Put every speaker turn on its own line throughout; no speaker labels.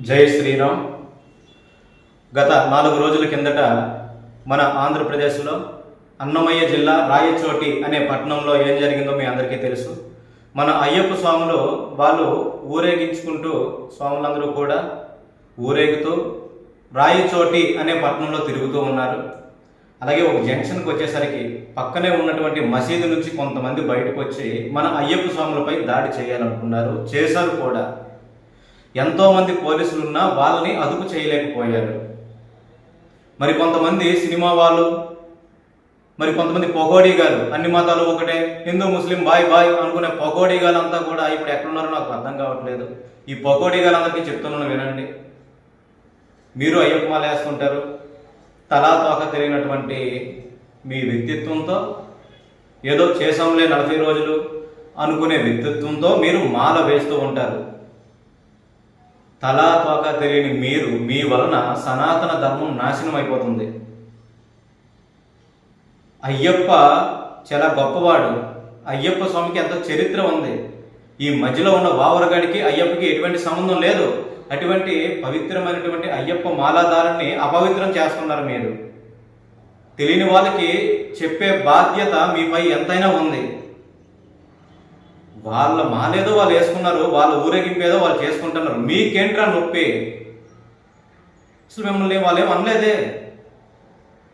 జై శ్రీరామ్. గత నాలుగు రోజుల కిందట మన ఆంధ్రప్రదేశ్లో అన్నమయ్య జిల్లా రాయచోటి అనే పట్టణంలో ఏం జరిగిందో మీ అందరికీ తెలుసు. మన అయ్యప్ప స్వాములు వాళ్ళు ఊరేగించుకుంటూ స్వాములందరూ కూడా ఊరేగుతూ రాయచోటి అనే పట్టణంలో తిరుగుతూ ఉన్నారు. అలాగే ఒక జంక్షన్కి వచ్చేసరికి పక్కనే ఉన్నటువంటి మసీదు నుంచి కొంతమంది బయటకు వచ్చి మన అయ్యప్ప స్వాములపై దాడి చేయాలనుకున్నారు. చేశారు కూడా. ఎంతోమంది పోలీసులున్నా పోలీసులు ఉన్నా వాళ్ళని అదుపు చేయలేకపోయారు. మరి కొంతమంది సినిమా వాళ్ళు మరి కొంతమంది పొగోడీగాలు అన్ని మతాలు ఒకటే హిందూ ముస్లిం బాయ్ బాయ్ అనుకునే పొగోడీగాలు అంతా కూడా ఇప్పుడు ఎక్కడున్నారో నాకు అర్థం కావట్లేదు. ఈ పొగోడీగాలందరికీ చెప్తున్నాను వినండి. మీరు అయ్యప్ప వేసుకుంటారు వేస్తుంటారు తలా తోక తెలియనటువంటి మీ వ్యక్తిత్వంతో ఏదో చేసాంలే నలభై రోజులు అనుకునే వ్యక్తిత్వంతో మీరు మాల వేస్తూ ఉంటారు. తలా తోక తెలియని మీరు మీ వలన సనాతన ధర్మం నాశనం అయిపోతుంది అయ్యప్ప చాలా గొప్పవాడు. అయ్యప్ప స్వామికి ఎంతో చరిత్ర ఉంది. ఈ మధ్యలో ఉన్న వావరగాడికి అయ్యప్పకి ఎటువంటి సంబంధం లేదు. అటువంటి పవిత్రమైనటువంటి అయ్యప్ప మాలాధారాన్ని అపవిత్రం చేస్తున్నారు మీరు. తెలియని వాళ్ళకి చెప్పే బాధ్యత మీపై ఎంతైనా ఉంది. వాళ్ళ మాలేదో వాళ్ళు వేసుకున్నారు వాళ్ళ ఊరేగింపేదో వాళ్ళు చేసుకుంటున్నారు. మీకేంట్రా నొప్పి? అసలు మిమ్మల్ని వాళ్ళు ఏం అనలేదే.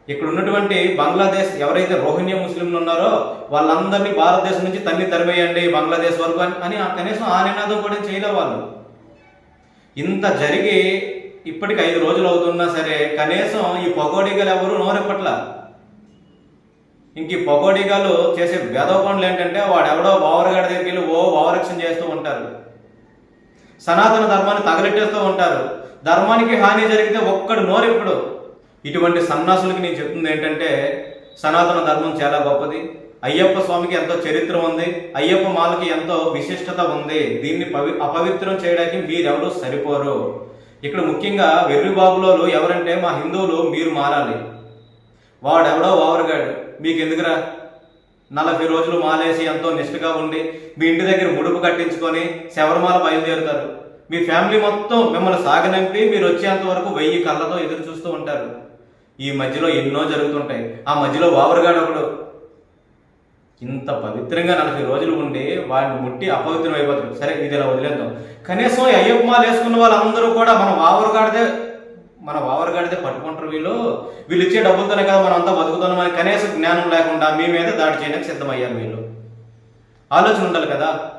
ఇక్కడ ఉన్నటువంటి బంగ్లాదేశ్ ఎవరైతే రోహింగ్యా ముస్లింలు ఉన్నారో వాళ్ళందరినీ భారతదేశం నుంచి తన్ని తరివేయండి బంగ్లాదేశ్ వరకు అని అని కనీసం ఆ నినాదం కూడా చేయలే వాళ్ళు. ఇంత జరిగి ఇప్పటికి ఐదు రోజులు అవుతున్నా సరే కనీసం ఈ పొగోడిగలు ఎవరు నోరెప్పట్లా? ఇంక ఈ పకోడీగాలు చేసే వెదవ పనులు ఏంటంటే వాడు ఎవడో బావరగాడి దగ్గరికి వెళ్ళి ఓ బావరక్షణ చేస్తూ ఉంటారు. సనాతన ధర్మాన్ని తగలెట్టేస్తూ ఉంటారు. ధర్మానికి హాని జరిగితే ఒక్కడు నోరెప్పుడు ఇటువంటి సన్నాసులకి నేను చెప్తుంది ఏంటంటే సనాతన ధర్మం చాలా గొప్పది. అయ్యప్ప స్వామికి ఎంతో చరిత్ర ఉంది. అయ్యప్ప మాలకి ఎంతో విశిష్టత ఉంది. దీన్ని పవి అపవిత్రం చేయడానికి మీరెవరూ సరిపోరు. ఇక్కడ ముఖ్యంగా వెర్రి బాబులోలు ఎవరంటే మా హిందువులు మీరు మారాలి. వాడెవడో ఓవర్గాడు. మీకు ఎందుకురా నలభై రోజులు మాలేసి ఎంతో నిష్ఠగా ఉండి మీ ఇంటి దగ్గర ముడుపు కట్టించుకొని శబరిమాల బయలుదేరుతారు. మీ ఫ్యామిలీ మొత్తం మిమ్మల్ని సాగనంపి మీరు వచ్చేంత వరకు వెయ్యి కళ్ళతో ఎదురు చూస్తూ ఉంటారు. ఈ మధ్యలో ఎన్నో జరుగుతుంటాయి. ఆ మధ్యలో వావరగాడు ఒకడు. ఇంత పవిత్రంగా నలభై రోజులు ఉండి వాడిని ముట్టి అపవిత్రం అయిపోతారు సరే ఇది ఇలా వదిలేద్దాం. కనీసం అయ్యప్ప మాలు వేసుకున్న వాళ్ళందరూ కూడా మనం వావరగాడిదే మన వావరగాడితే పట్టుకుంటారు వీళ్ళు. వీళ్ళు ఇచ్చే డబ్బులతోనే కదా మనం అంతా బతుకుతున్నామని కనీసం జ్ఞానం లేకుండా మీ మీద దాడి చేయడానికి సిద్ధమయ్యారు వీళ్ళు. ఆలోచన ఉండాలి కదా.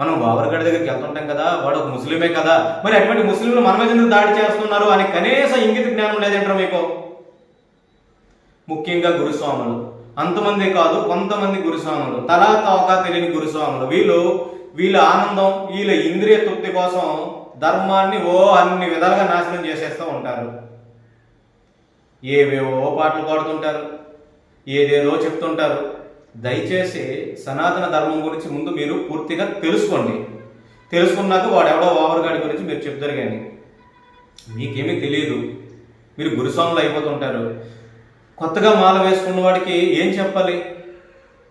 మనం బాబర్గడ్ దగ్గరికి వెళ్తుంటాం కదా. వాడు ఒక ముస్లిమే కదా. మరి అటువంటి ముస్లింలు మన మీద ఎందుకు దాడి చేస్తున్నారు అని కనీసం ఇంగిత జ్ఞానం లేదంటారు మీకు? ముఖ్యంగా గురుస్వాములు. అంతమంది కాదు కొంతమంది గురుస్వాములు. తలా తోక తెలియని గురుస్వాములు. వీళ్ళు వీళ్ళ ఆనందం వీళ్ళ ఇంద్రియ తృప్తి కోసం ధర్మాన్ని ఓ అన్ని విధాలుగా నాశనం చేసేస్తూ ఉంటారు. ఏవేవో పాటలు పాడుతుంటారు ఏదేదో చెప్తుంటారు. దయచేసి సనాతన ధర్మం గురించి ముందు మీరు పూర్తిగా తెలుసుకోండి. తెలుసుకున్నాక వాడు ఎవడో ఓవర్గాడి గురించి మీరు చెప్తారు కానీ మీకేమీ తెలియదు మీరు గురుస్వాములు అయిపోతుంటారు. కొత్తగా మాల వేసుకున్న వాడికి ఏం చెప్పాలి?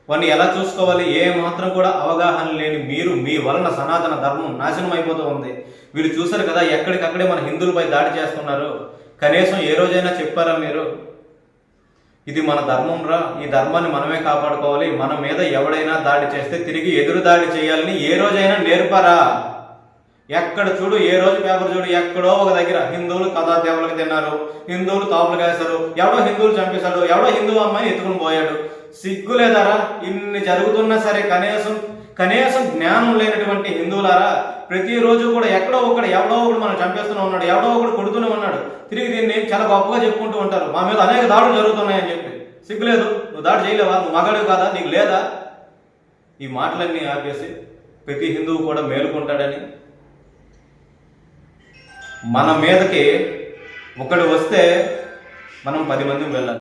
వాడిని ఎలా చూసుకోవాలి? ఏ మాత్రం కూడా అవగాహన లేని మీరు మీ వలన సనాతన ధర్మం నాశనం అయిపోతూ ఉంది. వీళ్ళు చూశారు కదా ఎక్కడికక్కడే మన హిందువులపై దాడి చేస్తున్నారు. కనీసం ఏ రోజైనా చెప్పారా మీరు? ఇది మన ధర్మం రా ఈ ధర్మాన్ని మనమే కాపాడుకోవాలి. మన మీద ఎవడైనా దాడి చేస్తే తిరిగి ఎదురు దాడి చేయాలని ఏ రోజైనా నేర్పరా? ఎక్కడ చూడు ఏ రోజు పేపర్ చూడు ఎక్కడో ఒక దగ్గర హిందువులు కథా దేవులకు తిన్నారు హిందువులు తాపులు కాశారు ఎవడో హిందువులు చంపేశాడు ఎవడో హిందువు అమ్మాయిని ఎత్తుకుని పోయాడు. సిగ్గు లేదారా? ఇన్ని జరుగుతున్నా సరే కనీసం కనీసం జ్ఞానం లేనటువంటి హిందువులారా ప్రతిరోజు కూడా ఎక్కడో ఒకడు ఎవడో ఒకడు మనం చంపేస్తూనే ఉన్నాడు ఎవడో ఒకడు కొడుతూనే ఉన్నాడు. తిరిగి దీన్ని చాలా గొప్పగా చెప్పుకుంటూ ఉంటారు. మా మీద అనేక దాడులు జరుగుతున్నాయని చెప్పి. సిగ్గులేదు నువ్వు దాడి చేయలేవా? నువ్వు మగాడు కాదా? నీకు లేదా? ఈ మాటలన్నీ ఆపేసి ప్రతి హిందువు కూడా మేలుకుంటాడని. మన మీదకి ఒకడు వస్తే మనం పది మంది వెళ్ళాలి.